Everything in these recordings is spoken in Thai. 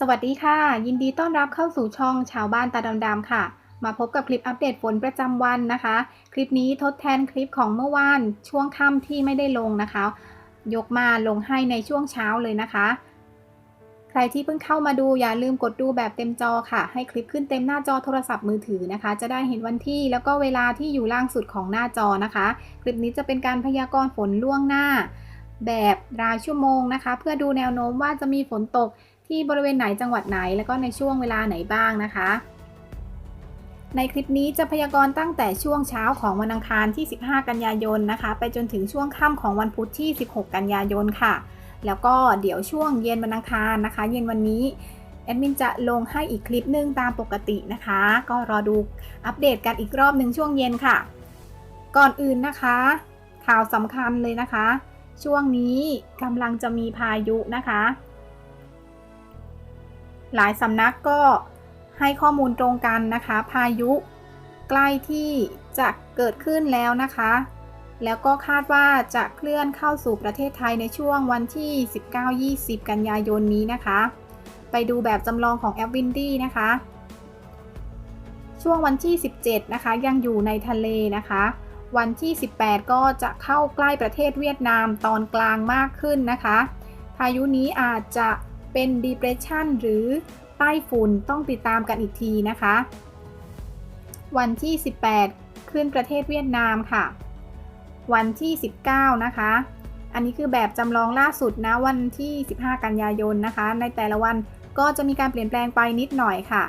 สวัสดีค่ะ ยินดีต้อนรับเข้าสู่ช่องชาวบ้านตาดำๆค่ะ มาพบกับคลิปอัปเดตฝนประจำวันนะคะ คลิปนี้ทดแทนคลิปของเมื่อวานช่วงค่ำที่ไม่ได้ลงนะคะ ยกมาลงให้ในช่วงเช้าเลยนะคะ ใครที่เพิ่งเข้ามาดูอย่าลืมกดดูแบบเต็มจอค่ะ ให้คลิปขึ้นเต็มหน้าจอโทรศัพท์มือถือนะคะ จะได้เห็นวันที่แล้วก็เวลาที่อยู่ล่างสุดของหน้าจอนะคะ คลิปนี้จะเป็นการพยากรณ์ฝนล่วงหน้า แบบรายชั่วโมงนะคะ เพื่อดูแนวโน้มว่าจะมีฝนตก ที่บริเวณไหนจังหวัดไหน แล้วก็ในช่วงเวลาไหนบ้างนะคะ ในคลิปนี้จะพยากรณ์ตั้งแต่ช่วงเช้าของวันอังคารที่ 15 กันยายนนะคะ ไปจนถึงช่วงค่ำของวันพุธที่ 16 กันยายนค่ะ แล้วก็เดี๋ยวช่วงเย็นวันอังคารนะคะ เย็นวันนี้แอดมินจะลงให้อีกคลิปหนึ่งตามปกตินะคะ ก็รอดูอัปเดตกันอีกรอบหนึ่งช่วงเย็นค่ะ ก่อนอื่นนะคะ ข่าวสำคัญเลยนะคะ ช่วงนี้กำลังจะมีพายุนะคะ หลายสำนักก็ให้ข้อมูลตรงกันนะคะ พายุใกล้ที่จะเกิดขึ้นแล้วนะคะ แล้วก็คาดว่าจะเคลื่อนเข้าสู่ประเทศไทยในช่วงวันที่ 19-20 กันยายนนี้นะคะ ไปดูแบบจำลองของแอปวินดี้นะคะ ช่วงวันที่ 17 นะคะ ยังอยู่ในทะเลนะคะ วันที่ 18 ก็จะเข้าใกล้ประเทศเวียดนามตอนกลางมากขึ้นนะคะ พายุนี้อาจจะ เป็น depression หรือใต้ฝุ่นต้องติดตามกันอีกทีนะคะ วันที่ 18 ขึ้นประเทศเวียดนามค่ะ วันที่ 19 นะคะ อันนี้คือแบบจำลองล่าสุดนะวันที่ 15 กันยายนนะคะ ในแต่ละวันก็จะมีการเปลี่ยนแปลงไปนิดหน่อยค่ะ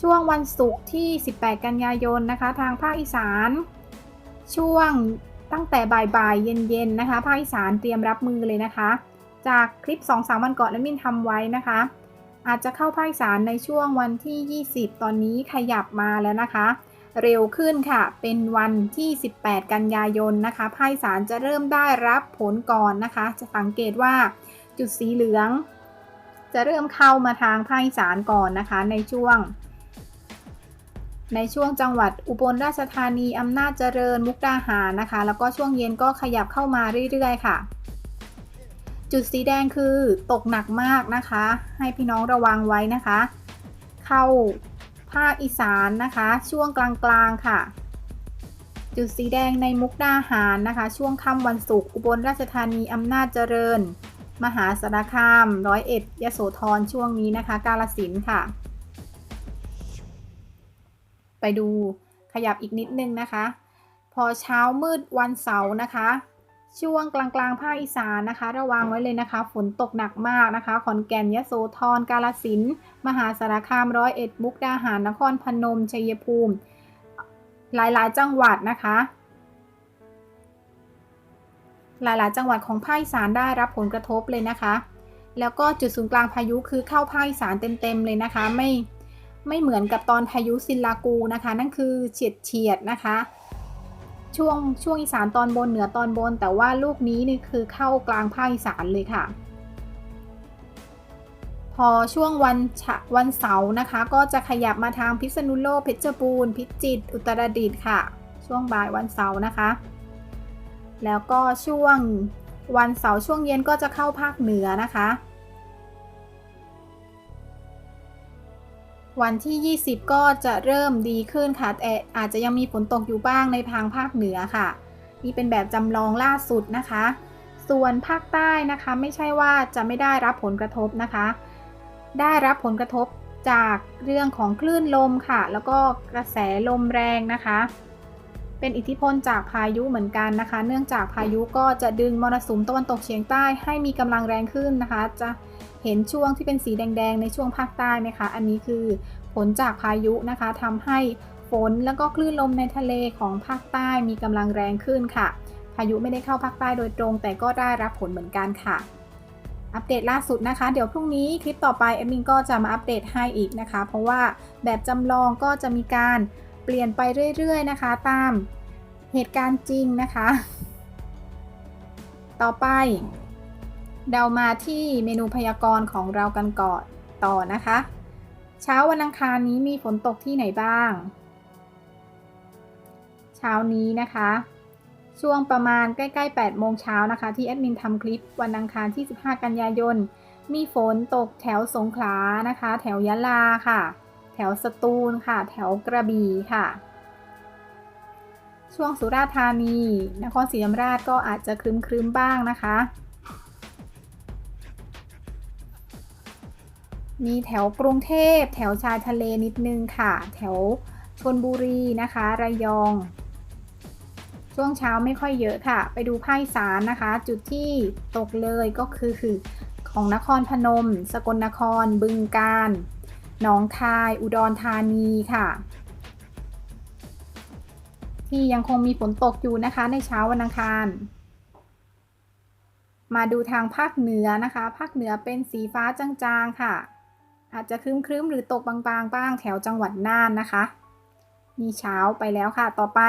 ช่วงวันศุกร์ที่ 18 กันยายนนะคะ ทางภาคอีสาน ช่วงตั้งแต่บ่ายๆเย็นๆนะคะ ภาคอีสานเตรียมรับมือเลยนะคะ จากคลิป 2-3 วันก่อนนั้นมินทำไว้นะคะ อาจจะเข้าภาคอีสานในช่วงวันที่ 20 ตอนนี้ขยับมาแล้วนะคะ เร็วขึ้นค่ะ เป็นวันที่ 18 กันยายนนะคะภาคอีสานจะเริ่มได้รับผลก่อนนะคะ จะสังเกตว่าจุดสีเหลือง จะเริ่มเข้ามาทางภาคอีสานก่อนนะคะในช่วงในช่วงจังหวัดอุบลราชธานี อำนาจเจริญ มุกดาหารนะคะ แล้วก็ช่วงเย็นก็ขยับเข้ามาเรื่อยๆ ค่ะ จุดสีแดงคือตกหนักมากนะคะ ให้พี่น้องระวังไว้นะคะ เข้าภาคอีสานนะคะ ช่วงกลางๆค่ะ จุดสีแดงในมุกดาหารนะคะ ช่วงค่ำวันศุกร์อุบลราชธานีอำนาจเจริญ มหาสารคามร้อยเอ็ดยโสธรช่วงนี้นะคะ กาลสินค่ะ ไปดูขยับอีกนิดนึงนะคะ พอเช้ามืดวันเสาร์นะคะ ช่วงกลางกลางๆภาคอีสานนะคะ ระวังไว้เลยนะคะ ฝนตกหนักมากนะคะ ขอนแก่นยโสธรกาลสินมหาสารคามร้อยเอ็ดมุกดาหารนครพนมชัยภูมิ หลายๆ จังหวัดนะคะ หลายๆ จังหวัดของภาคอีสานได้รับผลกระทบเลยนะคะ แล้วก็จุดศูนย์กลางพายุคือเข้าภาคอีสานเต็มๆเลยนะคะ ไม่ไม่เหมือนกับตอนพายุซินลากูนะคะ นั่นคือเฉียดเฉียดนะคะ ช่วงช่วงอีสานตอนบนเหนือตอนบน แต่ว่าลูกนี้นี่คือเข้ากลางภาคอีสานเลยค่ะ พอช่วงวันวันเสาร์นะคะ ก็จะขยับมาทางพิษณุโลกเพชรบูรณ์พิจิตรอุตรดิตถ์ค่ะ ช่วงบ่ายวันเสาร์นะคะ แล้วก็ช่วงวันเสาร์ช่วงเย็นก็จะเข้าภาคเหนือนะคะ วันที่ 20 ก็จะเริ่มดีขึ้นค่ะแต่อาจจะยังมีฝนตกอยู่บ้างในทางภาคเหนือค่ะ นี่เป็นแบบจำลองล่าสุดนะคะ ส่วนภาคใต้นะคะไม่ใช่ว่าจะไม่ได้รับผลกระทบนะคะ ได้รับผลกระทบจากเรื่องของคลื่นลมค่ะ แล้วก็กระแสลมแรงนะคะ เป็นอิทธิพลจากพายุเหมือนกันนะคะ เนื่องจากพายุก็จะดึงมรสุมตะวันตกเฉียงใต้ให้มีกำลังแรงขึ้นนะคะ จะ เห็นช่วงที่เป็นสีแดง ๆ ในช่วงภาคใต้ไหมคะ อันนี้คือผลจากพายุนะคะทำให้ฝนแล้วก็คลื่นลมในทะเลของภาคใต้มีกำลังแรงขึ้นค่ะ พายุไม่ได้เข้าภาคใต้โดยตรง แต่ก็ได้รับผลเหมือนกันค่ะ อัปเดตล่าสุดนะคะ เดี๋ยวพรุ่งนี้คลิปต่อไปแอดมินก็จะมาอัปเดตให้อีกนะคะ เพราะว่าแบบจำลองก็จะมีการเปลี่ยนไปเรื่อยๆนะคะ ตามเหตุการณ์จริงนะคะ ต่อไป เรามาที่เมนูพยากรณ์ของเรากันก่อนต่อนะคะ เช้าวันอังคารนี้มีฝนตกที่ไหนบ้าง เช้านี้นะคะ ช่วงประมาณใกล้ๆ 8 โมงเช้านะคะ ที่แอดมินทำคลิปวันอังคารที่ 15 กันยายน มีฝนตกแถวสงขลานะคะ แถวยะลาค่ะ แถวสตูลค่ะ แถวกระบี่ค่ะช่วงสุราษฎร์ธานี นครศรีธรรมราชก็อาจจะครึมๆบ้างนะคะ มีแถวกรุงเทพ แถวชายทะเลนิดนึงค่ะ แถวชนบุรีนะคะ ระยอง ช่วงเช้าไม่ค่อยเยอะค่ะ ไปดูภาคอีสานนะคะ จุดที่ตกเลยก็คือคือของนครพนม สกลนคร บึงกาฬหนองคาย อุดรธานีค่ะ ที่ยังคงมีฝนตกอยู่นะคะ ในเช้าวันอังคาร มาดูทางภาคเหนือนะคะ ภาคเหนือเป็นสีฟ้าจางๆค่ะ อาจจะครึ้มๆหรือตกบางๆ บ้างแถวจังหวัดน่านนะคะมีเช้าไปแล้วค่ะ ต่อไป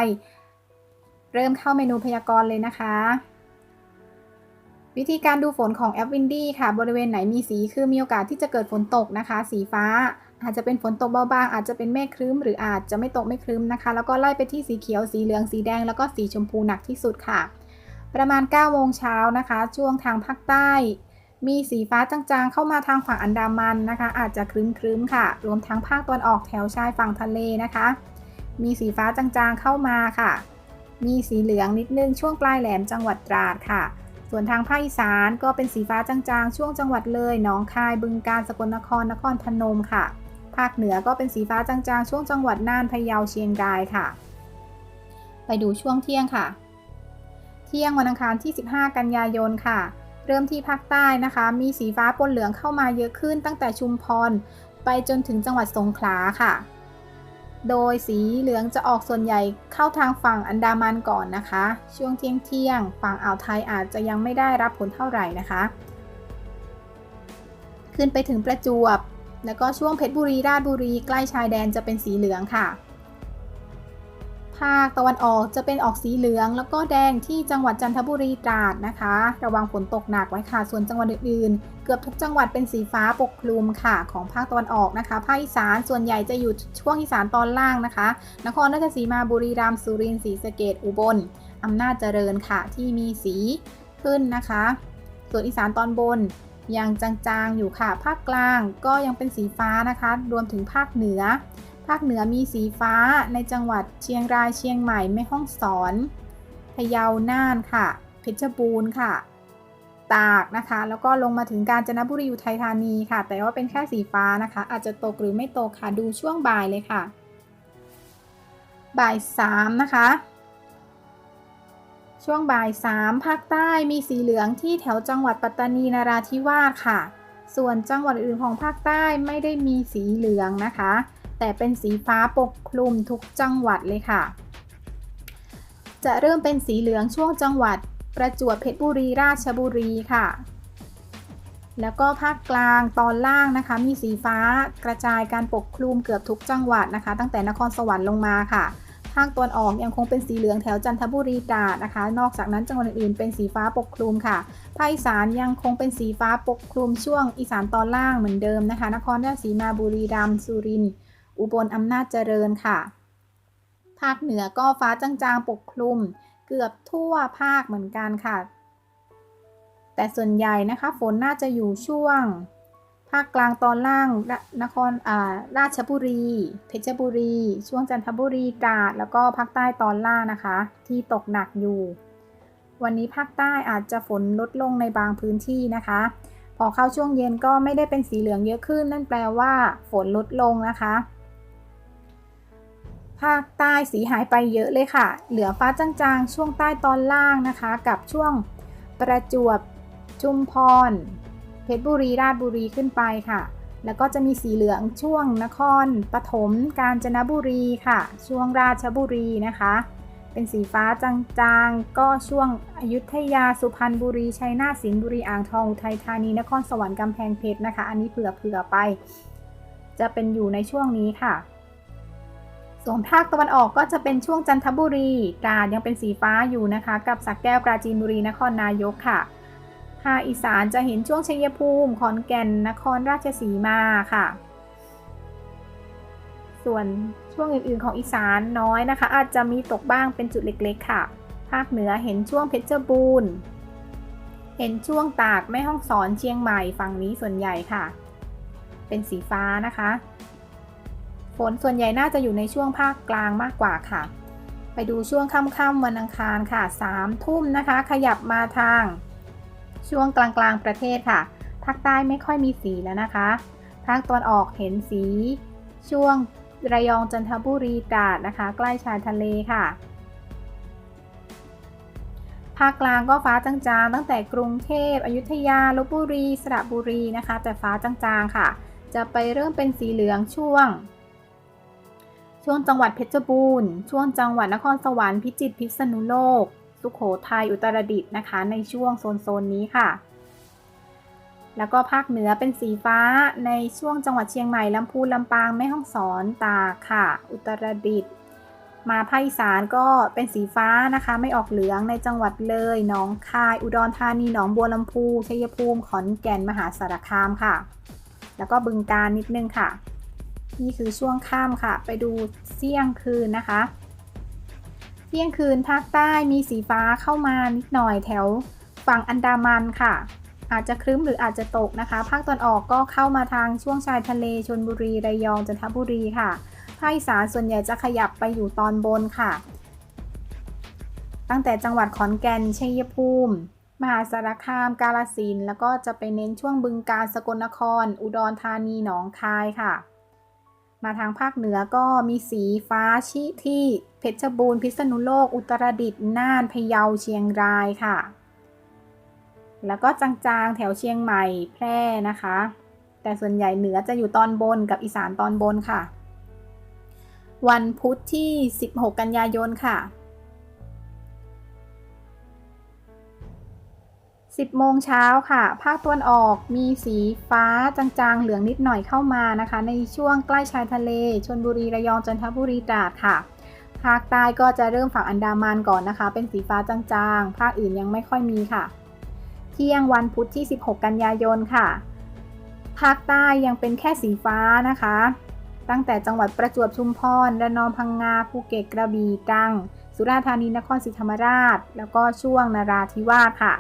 เริ่มเข้าเมนูพยากรณ์เลยนะคะ วิธีการดูฝนของแอปวินดี้ค่ะ บริเวณไหนมีสีคือมีโอกาสที่จะเกิดฝนตกนะคะ สีฟ้า อาจจะเป็นฝนตกเบาบางอาจจะเป็นเมฆครึ้ม หรืออาจจะไม่ตกไม่ครึ้มนะคะ แล้วก็ไล่ไปที่สีเขียวสีเหลืองสีแดงแล้วก็สีชมพูหนักที่สุดค่ะ ประมาณ9โมงเช้านะคะ ช่วงทางภาคใต้ มีสีฟ้าจางๆ เข้ามาทางฝั่งอันดามันนะคะ อาจจะครึ้มๆค่ะ รวมทั้งภาคตะวันออกแถวชายฝั่งทะเลนะคะ มีสีฟ้าจางๆเข้ามาค่ะ มีสีเหลืองนิดนึงช่วงปลายแหลมจังหวัดตราดค่ะ ส่วนทางภาคอีสานก็เป็นสีฟ้าจางๆ ช่วงจังหวัดเลยหนองคายบึงกาฬสกลนครนครพนมค่ะ ภาคเหนือก็เป็นสีฟ้าจางๆ ช่วงจังหวัดน่านพะเยาเชียงรายค่ะ ไปดูช่วงเที่ยงค่ะ เที่ยงวันอังคารที่ 15 กันยายนค่ะ เริ่มที่ภาคใต้นะคะ มีสีฟ้าปนเหลืองเข้ามาเยอะขึ้นตั้งแต่ชุมพร ไปจนถึงจังหวัดสงขลาค่ะ โดยสีเหลืองจะออกส่วนใหญ่เข้าทางฝั่งอันดามันก่อนนะคะ ช่วงเที่ยงเที่ยงฝั่งอ่าวไทยอาจจะยังไม่ได้รับผลเท่าไหร่นะคะ ขึ้นไปถึงประจวบ แล้วก็ช่วงเพชรบุรีราชบุรีใกล้ชายแดนจะเป็นสีเหลืองค่ะ ภาคตะวันออกจะเป็นออกสีเหลือง แล้วก็แดงที่จังหวัดจันทบุรีตราดนะคะ ระวังฝนตกหนักไว้ค่ะ ส่วนจังหวัดอื่นๆ เกือบทุกจังหวัดเป็นสีฟ้าปกคลุมค่ะ ของภาคตะวันออกนะคะ ภาคอีสานส่วนใหญ่จะอยู่ช่วงอีสานตอนล่างนะคะ นครราชสีมาบุรีรัมย์สุรินทร์ศรีสะเกดอุบลอำนาจเจริญค่ะที่มีสีขึ้นนะคะ ส่วนอีสานตอนบนยังจางๆอยู่ค่ะ ภาคกลางก็ยังเป็นสีฟ้านะคะ รวมถึงภาคเหนือาคเหนือมีสีฟ้าในจังหวัดเชียงรายเชียงใหม่แม่ฮ่องสอนพะเยาน่านค่ะ เพชรบูรณ์ค่ะ ตากนะคะ แล้วก็ลงมาถึงกาญจนบุรีอุทัยธานีค่ะ แต่ว่าเป็นแค่สีฟ้านะคะ อาจจะตกหรือไม่ตกค่ะดูช่วงบ่ายเลยค่ะ บ่ายสามนะคะ ช่วงบ่ายสามภาคใต้มีสีเหลืองที่แถวจังหวัดปัตตานีนราธิวาสค่ะ ส่วนจังหวัดอื่นของภาคใต้ไม่ได้มีสีเหลืองนะคะ แต่เป็นสีฟ้าปกคลุมทุกจังหวัดเลยค่ะ จะเริ่มเป็นสีเหลืองช่วงจังหวัด ประจวบเพชรบุรีราชบุรีค่ะ แล้วก็ภาคกลางตอนล่างนะคะ มีสีฟ้ากระจายการปกคลุมเกือบทุกจังหวัดนะคะ ตั้งแต่นครสวรรค์ลงมาค่ะภาคตะวันออกยังคงเป็นสีเหลืองแถวจันทบุรีตราดนะคะ นอกจากนั้นจังหวัดอื่นเป็นสีฟ้าปกคลุมค่ะ ภาคอีสานยังคงเป็นสีฟ้าปกคลุมช่วงอีสานตอนล่างเหมือนเดิมนะคะ นครราชสีมาบุรีรัมย์สุรินทร์ อุบลอำนาจเจริญค่ะ ภาคเหนือก็ฟ้าจางๆปกคลุม เกือบทั่วภาคเหมือนกันค่ะ แต่ส่วนใหญ่นะคะฝนน่าจะอยู่ช่วง ภาคกลางตอนล่างนครราชบุรี เพชรบุรี ช่วงจันทบุรีตราดแล้วก็ภาคใต้ตอนล่างนะคะ ที่ตกหนักอยู่วันนี้ภาคใต้อาจจะฝนลดลงในบางพื้นที่นะคะ พอเข้าช่วงเย็นก็ไม่ได้เป็นสีเหลืองเยอะขึ้น นั่นแปลว่าฝนลดลงนะคะ ภาคใต้สีหายไปเยอะเลยค่ะ เหลือฟ้าจางๆ ช่วงใต้ตอนล่างนะคะ กับช่วงประจวบชุมพร เพชรบุรีราชบุรีขึ้นไปค่ะ แล้วก็จะมีสีเหลืองช่วงนครปฐมกาญจนบุรีค่ะ ช่วงราชบุรีนะคะ เป็นสีฟ้าจางๆ ก็ช่วงอยุธยาสุพรรณบุรีชัยนาทสิงห์บุรีอ่างทองอุทัยธานีนครสวรรค์กำแพงเพชรนะคะ อันนี้เผื่อเผื่อไป จะเป็นอยู่ในช่วงนี้ค่ะ ส่วนภาคตะวันออกก็จะเป็นช่วงจันทบุรีตราดยังเป็นสีฟ้าอยู่นะคะ กับสักแก้วปราจีนบุรีนครนายกค่ะภาคอีสานจะเห็นช่วงชัยภูมิ ขอนแก่น นครราชสีมาค่ะ ส่วนช่วงอื่นๆของอีสานน้อยนะคะ อาจจะมีตกบ้างเป็นจุดเล็กๆ ค่ะ ภาคเหนือเห็นช่วงเพชรบูรณ์เห็นช่วงตากแม่ห้องสอนเชียงใหม่ฝั่งนี้ส่วนใหญ่ค่ะ เป็นสีฟ้านะคะ นส่วนใหญ่น่าจะอยู่ในช่วงภาคกลางมากกว่าค่ะ ไปดูช่วงค่ำๆวันอังคารค่ะ3ทุ่มนะคะ ขยับมาทาง ช่วงกลางๆประเทศค่ะ ภาคใต้ไม่ค่อยมีสีแล้วนะคะ ภาคตะวันออกเห็นสี ช่วงระยองจันทบุรีตราดนะคะ ใกล้ชายทะเลค่ะ ภาคกลางก็ฟ้าจางๆ ตั้งแต่กรุงเทพอยุธยาลบบุรี สระบุรีนะคะ แต่ฟ้าจางๆค่ะ จะไปเริ่มเป็นสีเหลืองช่วง ช่วงจังหวัดเพชรบูรณ์ ช่วงจังหวัดนครสวรรค์พิจิตรพิษณุโลก สุขโขทัยอุตรดิตถ์นะคะ ในช่วงโซนๆนี้ค่ะ แล้วก็ภาคเหนือเป็นสีฟ้าในช่วงจังหวัดเชียงใหม่ลำพูนลำปางแม่ฮ่องสอนตากค่ะ อุตรดิตถ์มาภาคอีสานก็เป็นสีฟ้านะคะ ไม่ออกเหลืองในจังหวัดเลยหนองคาย อุดรธานีหนองบัวลำพูชัยภูมิขอนแก่นมหาสารคามค่ะ แล้วก็บึงการนิดนึงค่ะ นี่คือช่วงค่ำค่ะ ไปดูเสี่ยงคืนนะคะเที่ยงคืนภาคใต้มีสีฟ้าเข้ามานิดหน่อยแถวฝั่งอันดามันค่ะ อาจจะครึ้มหรืออาจจะตกนะคะ ภาคตอนออกก็เข้ามาทางช่วงชายทะเลชนบุรีระยองจันทบุรีค่ะภาคอีสานส่วนใหญ่จะขยับไปอยู่ตอนบนค่ะ ตั้งแต่จังหวัดขอนแก่นชัยภูมิ มหาสารคาม กาลสินธุ์แล้วก็จะไปเน้นช่วงบึงกาฬสกลนคร อุดรธานีหนองคายค่ะ มาทางภาคเหนือก็มีสีฟ้าชิที่เพชรบูรณ์พิษณุโลก อุตรดิตถ์น่านพะเยาเชียงรายค่ะ แล้วก็จางๆแถวเชียงใหม่แพร่นะคะ แต่ส่วนใหญ่เหนือจะอยู่ตอนบนกับอีสานตอนบนค่ะ วันพุธที่ 16 กันยายนค่ะ 10 โมงเช้าค่ะ ภาคตะวันออกมีสีฟ้าจางๆ เหลืองนิดหน่อยเข้ามานะคะ ในช่วงใกล้ชายทะเลชนบุรีระยองจันทบุรีตราดค่ะ ภาคใต้ก็จะเริ่มฝั่งอันดามันก่อนนะคะ เป็นสีฟ้าจางๆ ภาคอื่นยังไม่ค่อยมีค่ะ เที่ยงวันพุธที่ 16 กันยายนค่ะ ภาคใต้ยังเป็นแค่สีฟ้านะคะ ตั้งแต่จังหวัดประจวบชุมพรระนองพังงาภูเก็ตกระบี่ตรัง สุราษฎร์ธานีนครศรีธรรมราช แล้วก็ช่วงนาราธิวาสค่ะ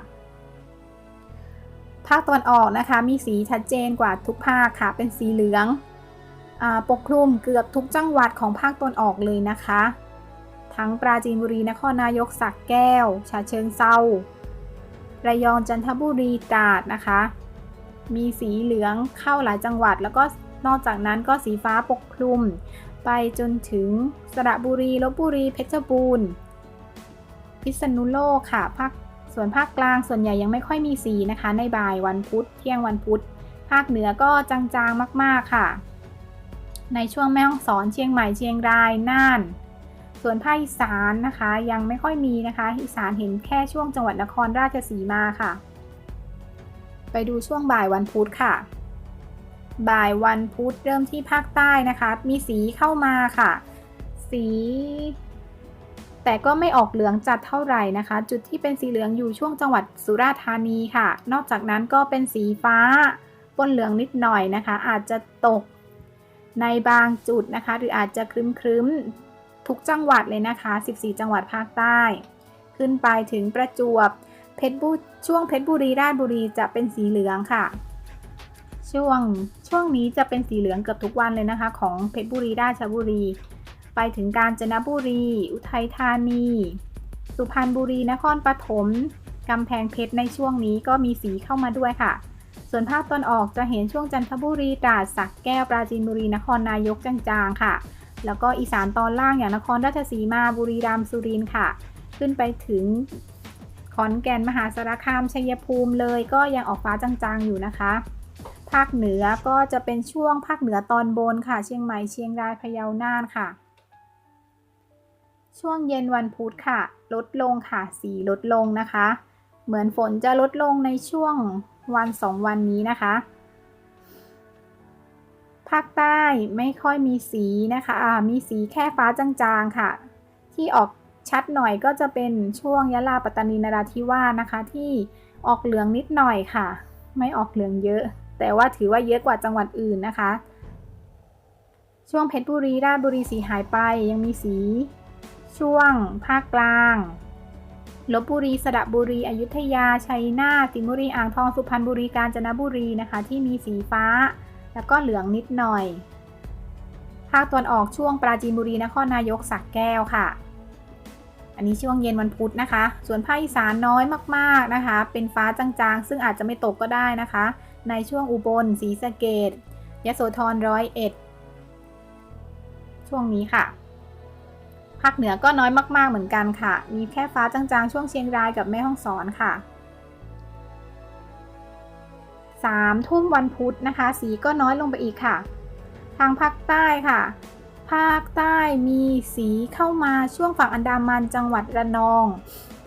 ภาคตะวันออกนะคะ มีสีชัดเจนกว่าทุกภาคค่ะ เป็นสีเหลืองอปกคลุมเกือบทุกจังหวัดของภาคตะวันออกเลยนะคะ ทั้งปราจีนบุรีนครนายกสักแก้วฉะเชิงเซาระยองจันทบุรีตราดนะคะ มีสีเหลืองเข้าหลายจังหวัด แล้วก็นอกจากนั้นก็สีฟ้าปกคลุม ไปจนถึงสระบุรีลบบุรีเพชรบูรณ์พิษณุโลกค่ะภาค ส่วนภาคกลางส่วนใหญ่ยังไม่ค่อยมีสีนะคะ ในบ่ายวันพุธเที่ยงวันพุธ ภาคเหนือก็จางๆมากๆค่ะ ในช่วงแม่ฮ่องสอนเชียงใหม่เชียงรายน่าน ส่วนภาคอีสานนะคะ ยังไม่ค่อยมีนะคะ อีสานเห็นแค่ช่วงจังหวัดนครราชสีมาค่ะ ไปดูช่วงบ่ายวันพุธค่ะ บ่ายวันพุธเริ่มที่ภาคใต้นะคะ มีสีเข้ามาค่ะ สี แต่ก็ไม่ออกเหลืองจัดเท่าไหร่นะคะ จุดที่เป็นสีเหลืองอยู่ช่วงจังหวัดสุราษฎร์ธานีค่ะ นอกจากนั้นก็เป็นสีฟ้าปนเหลืองนิดหน่อยนะคะ อาจจะตกในบางจุดนะคะ หรืออาจจะครึ้มๆทุกจังหวัดเลยนะคะ 14 จังหวัดภาคใต้ ขึ้นไปถึงประจวบเพชรบุช่วงเพชรบุรีราชบุรีจะเป็นสีเหลืองค่ะ ช่วงช่วงนี้จะเป็นสีเหลืองเกือบทุกวันเลยนะคะ ของเพชรบุรีราชบุรี ไปถึงกาญจนบุรี อุทัยธานี สุพรรณบุรี นครปฐมกำแพงเพชรในช่วงนี้ก็มีสีเข้ามาด้วยค่ะ ส่วนภาคตอนออกจะเห็นช่วงจันทบุรีตราดสักแก้วปราจีนบุรีนครนายกจางๆค่ะ แล้วก็อีสานตอนล่างอย่างนครราชสีมาบุรีรัมย์สุรินทร์ค่ะ ขึ้นไปถึงขอนแก่นมหาสารคามชัยภูมิเลยก็ยังออกฟ้าจางๆอยู่นะคะ ภาคเหนือก็จะเป็นช่วงภาคเหนือตอนบนค่ะ เชียงใหม่เชียงรายพะเยาน่านค่ะ ช่วงเย็นวันพุธค่ะ ลดลงค่ะสีลดลงนะคะ เหมือนฝนจะลดลงในช่วงวันสองวันนี้นะคะ ภาคใต้ไม่ค่อยมีสีนะคะะมีสีแค่ฟ้าจางๆค่ะ ที่ออกชัดหน่อยก็จะเป็นช่วงยะลาปัตตานีนราธิวาสนะคะ ที่ออกเหลืองนิดหน่อยค่ะ ไม่ออกเหลืองเยอะ แต่ว่าถือว่าเยอะกว่าจังหวัดอื่นนะคะ ช่วงเพชรบุรีราชบุรีสีหายไปยังมีสี ช่วง ภาคกลางลบบุรี สระบุรี อยุธยา ชัยนาทสิงห์บุรี อ่างทอง สุพรรณบุรี กาญจนบุรีนะคะ ที่มีสีฟ้า แล้วก็เหลืองนิดหน่อย ภาคตะวันออกช่วงปราจีนบุรี นครนายกสักแก้วค่ะ อันนี้ช่วงเย็นวันพุธนะคะ ส่วนภาคอีสานน้อยมากๆนะคะ เป็นฟ้าจางๆ ซึ่งอาจจะไม่ตกก็ได้นะคะ ในช่วงอุบลศรีสะเกดยโสธรร้อยเอ็ด ช่วงนี้ค่ะ ภาคเหนือก็น้อยมาก ๆ เหมือนกันค่ะ มีแค่ฟ้าจางๆ ช่วงเชียงรายกับแม่ฮ่องสอนค่ะสามทุ่มวันพุธนะคะ สีก็น้อยลงไปอีกค่ะ ทางภาคใต้ค่ะ ภาคใต้มีสีเข้ามาช่วงฝั่งอันดามันจังหวัดระนอง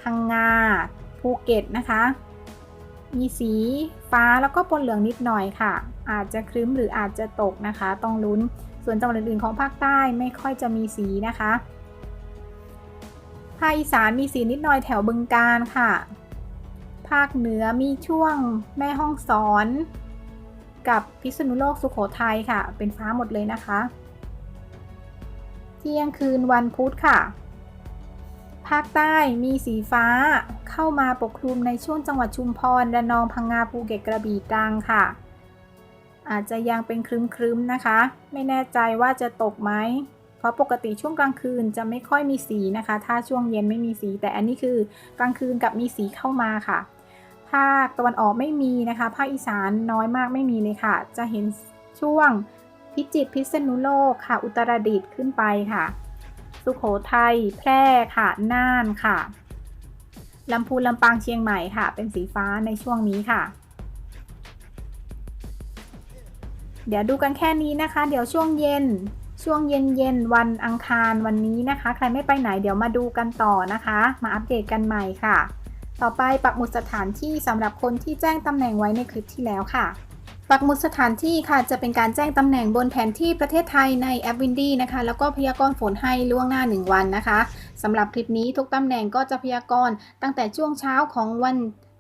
พังงา ภูเก็ตนะคะ มีสีฟ้าแล้วก็ปนเหลืองนิดหน่อยค่ะ อาจจะครึ้มหรืออาจจะตกนะคะ ต้องลุ้น ส่วนจังหวัดอื่นๆของภาคใต้ไม่ค่อยจะมีสีนะคะ ภาคอีสานมีสีนิดหน่อยแถวบึงการค่ะ ภาคเหนือมีช่วงแม่ห้องสอน กับพิษณุโลกสุขโขทัยค่ะ เป็นฟ้าหมดเลยนะคะ เที่ยงคืนวันพุธค่ะ ภาคใต้มีสีฟ้าเข้ามาปกคลุมในช่วงจังหวัดชุมพรระนองพังงาภูเก็ตกระบี่ตรังค่ะ อาจจะยังเป็นครึ้มๆนะคะ ไม่แน่ใจว่าจะตกไหม ราะปกติช่วงกลางคืนจะไม่ค่อยมีสีนะคะ ถ้าช่วงเย็นไม่มีสี แต่อันนี้คือกลางคืนกับมีสีเข้ามาค่ะ ภาคตะวันออกไม่มีนะคะ ภาคอีสานน้อยมากไม่มีเลยค่ะ จะเห็นช่วงพิจิตรพิษณุโลกค่ะ อุตรดิตถ์ขึ้นไปค่ะ สุขโขทัยแพร่ค่ะน่านค่ะลำพูนลำปางเชียงใหม่ค่ะ เป็นสีฟ้าในช่วงนี้ค่ะ เดี๋ยวดูกันแค่นี้นะคะ เดี๋ยวช่วงเย็น ช่วงเย็นเย็นวันอังคารวันนี้นะคะ ใครไม่ไปไหนเดี๋ยวมาดูกันต่อนะคะ มาอัปเดตกันใหม่ค่ะ ต่อไปปักหมุดสถานที่สำหรับคนที่แจ้งตำแหน่งไว้ในคลิปที่แล้วค่ะปักหมุดสถานที่ค่ะจะเป็นการแจ้งตำแหน่งบนแผนที่ประเทศไทยในแอปวินดี้นะคะ แล้วก็พยากรณ์ฝนให้ล่วงหน้า 1 วันนะคะสำหรับคลิปนี้ทุกตำแหน่งก็จะพยากรณ์ตั้งแต่ช่วงเช้าของวัน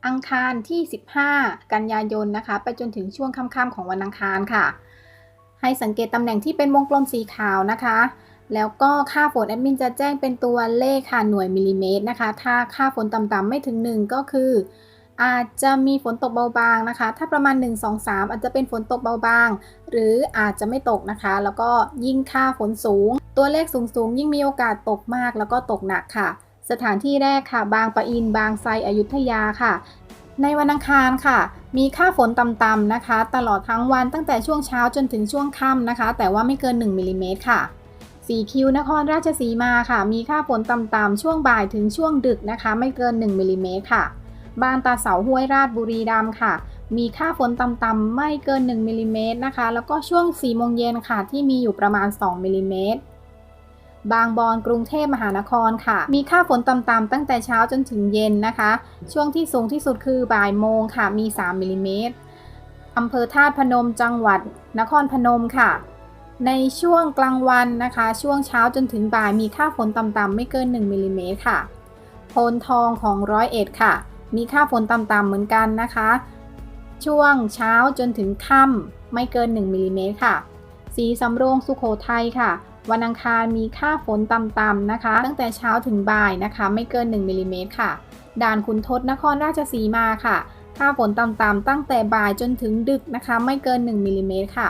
อังคารที่ 15 กันยายนนะคะ ไปจนถึงช่วงค่ำๆของวันอังคารค่ะ ให้สังเกตตำแหน่งที่เป็นวงกลมสีขาวนะคะ แล้วก็ค่าฝนแอดมินจะแจ้งเป็นตัวเลขค่ะหน่วยมิลลิเมตรนะคะ ถ้าค่าฝนต่ำๆไม่ถึง 1 ก็คือ อาจจะมีฝนตกเบาบางนะคะ ถ้าประมาณ 1 2 3 อาจจะเป็นฝนตกเบาบาง หรืออาจจะไม่ตกนะคะ แล้วก็ยิ่งค่าฝนสูง ตัวเลขสูงๆ ยิ่งมีโอกาสตกมากแล้วก็ตกหนักค่ะ สถานที่แรกค่ะ บางปะอิน บางไทรอยุธยาค่ะ ในวันอังคารค่ะ มีค่าฝนต่ำๆนะคะ ตลอดทั้งวันตั้งแต่ช่วงเช้าจนถึงช่วงค่ำนะคะ แต่ว่าไม่เกิน 1มิลลิเมตรค่ะสีคิวนครราชสีมาค่ะ มีค่าฝนต่ำๆช่วงบ่ายถึงช่วงดึกนะคะ ไม่เกิน 1มิลลิเมตรค่ะ บ้านตาเสาห้วยราชบุรีรัมย์ค่ะ มีค่าฝนต่ำๆไม่เกิน 1มิลลิเมตรนะคะ แล้วก็ช่วง4โมงเย็นค่ะ ที่มีอยู่ประมาณ 2มิลลิเมตร บางบอนกรุงเทพมหานครค่ะ มีค่าฝนต่ำๆตั้งแต่เช้าจนถึงเย็นนะคะ ช่วงที่สูงที่สุดคือบ่ายโมงค่ะ มี 3มิลลิเมตรอำเภอธาตุพนมจังหวัดนครพนมค่ะ ในช่วงกลางวันนะคะ ช่วงเช้าจนถึงบ่ายมีค่าฝนต่ำๆไม่เกิน1มิลลิเมตรค่ะโพนทองของร้อยเอ็ดค่ะ มีค่าฝนต่ำๆเหมือนกันนะคะ ช่วงเช้าจนถึงค่ำไม่เกิน 1มิลลิเมตรค่ะ สีสำโรงสุโขทัยค่ะ วันอังคารมีค่าฝนต่ำๆนะคะ ตั้งแต่เช้าถึงบ่ายนะคะ ไม่เกิน 1มิลลิเมตรค่ะ ด่านขุนทดนครราชสีมาค่ะ ค่าฝนต่ำๆตั้งแต่บ่ายจนถึงดึกนะคะ ไม่เกิน 1มิลลิเมตรค่ะ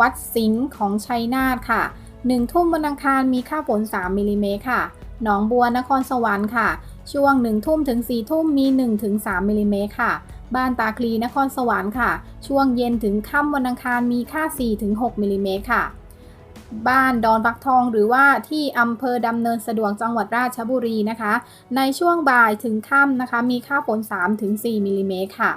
วัดสิงห์ของชัยนาทค่ะ1ทุ่มวันอังคารมีค่าฝน3มิลลิเมตรค่ะ หนองบัวนครสวรรค์ค่ะ ช่วง1ทุ่มถึง4ทุ่มมี1-3มิลลิเมตรค่ะบ้านตาคลีนครสวรรค์ค่ะ ช่วงเย็นถึงค่ำวันอังคารมีค่า 4-6มิลลิเมตรค่ะ บ้านดอนฟักทองหรือว่าที่อำเภอดำเนินสะดวกจังหวัดราชบุรีนะคะ ในช่วงบ่ายถึงค่ำนะคะ มีค่าฝน 3-4มิลลิเมตรค่ะ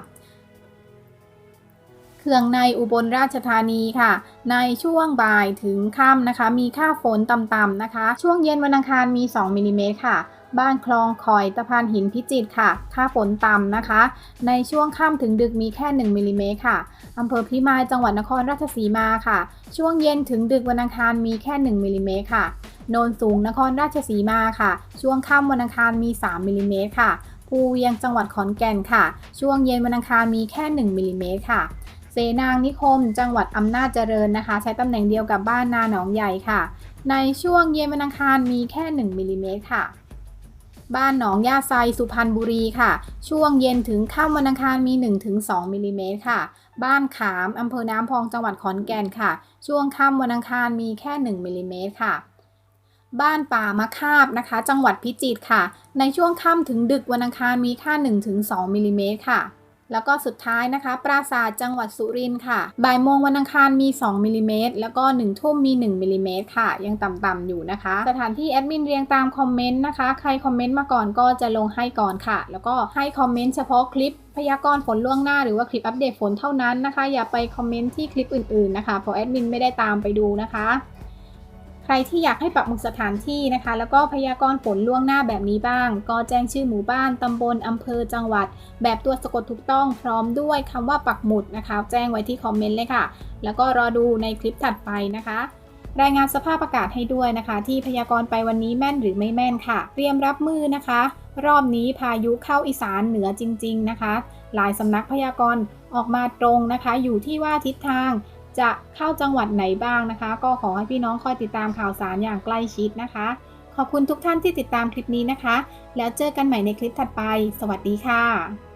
เขื่องในอุบลราชธานีค่ะ ในช่วงบ่ายถึงค่ำนะคะ มีค่าฝนต่ำๆนะคะ ช่วงเย็นวันอังคารมี 2มิลลิเมตรค่ะ บ้านคลองคอยตะพานหินพิจิตรค่ะ ค่าฝนต่ำนะคะ ในช่วงค่ำถึงดึกมีแค่ 1มิลลิเมตรค่ะอำเภอพิมายจังหวัดนครราชสีมาค่ะ ช่วงเย็นถึงดึกวันอังคารมีแค่ 1มิลลิเมตรค่ะ โนนสูงนครราชสีมาค่ะ ช่วงค่ำวันอังคารมี 3มิลลิเมตรค่ะ ภูเวียงจังหวัดขอนแก่นค่ะ ช่วงเย็นวันอังคารมีแค่ 1มิลลิเมตรค่ะเสนางนิคม จังหวัดอำนาจเจริญนะคะ ใช้ตำแหน่งเดียวกับบ้านนาหนองใหญ่ค่ะ ในช่วงเย็นวันอังคารมีแค่ 1มิลลิเมตรค่ะ บ้านหนองย่าไซสุพรรณบุรีค่ะ ช่วงเย็นถึงค่ำวันอังคารมี 1-2มิลลิเมตรค่ะ บ้านขามอำเภอน้ำพองจังหวัดขอนแก่นค่ะ ช่วงค่ำวันอังคารมีแค่ 1มิลลิเมตรค่ะบ้านป่ามะคาบนะคะ จังหวัดพิจิตรค่ะ ในช่วงค่ำถึงดึกวันอังคารมีค่า 1-2มิลลิเมตรค่ะ แล้วก็สุดท้ายนะคะ ปราสาทจังหวัดสุรินทร์ค่ะ บ่ายโมงวันอังคารมี 2มิลลิเมตรแล้วก็ 1 ทุ่มมี 1มิลลิเมตรค่ะ ยังต่ำๆอยู่นะคะ สถานที่แอดมินเรียงตามคอมเมนต์นะคะ ใครคอมเมนต์มาก่อนก็จะลงให้ก่อนค่ะ แล้วก็ให้คอมเมนต์เฉพาะคลิปพยากรณ์ฝนล่วงหน้าหรือว่าคลิปอัปเดตฝนเท่านั้นนะคะ อย่าไปคอมเมนต์ที่คลิปอื่นๆนะคะเพราะแอดมินไม่ได้ตามไปดูนะคะ ใครที่อยากให้ปักหมุดสถานที่นะคะ แล้วก็พยากรณ์ฝนล่วงหน้าแบบนี้บ้าง ก็แจ้งชื่อหมู่บ้าน ตำบล อำเภอ จังหวัด แบบตัวสะกดถูกต้องพร้อมด้วยคำว่าปักหมุดนะคะ แจ้งไว้ที่คอมเมนต์เลยค่ะ แล้วก็รอดูในคลิปถัดไปนะคะ รายงานสภาพอากาศให้ด้วยนะคะ ที่พยากรณ์ไปวันนี้แม่นหรือไม่แม่นค่ะ เตรียมรับมือนะคะ รอบนี้พายุเข้าอีสานเหนือจริง ๆ นะคะ หลายสำนักพยากรณ์ออกมาตรงนะคะ อยู่ที่ว่าทิศทาง จะเข้าจังหวัดไหนบ้างนะคะ ก็ขอให้พี่น้องคอยติดตามข่าวสารอย่างใกล้ชิดนะคะ ขอบคุณทุกท่านที่ติดตามคลิปนี้นะคะ แล้วเจอกันใหม่ในคลิปถัดไป สวัสดีค่ะ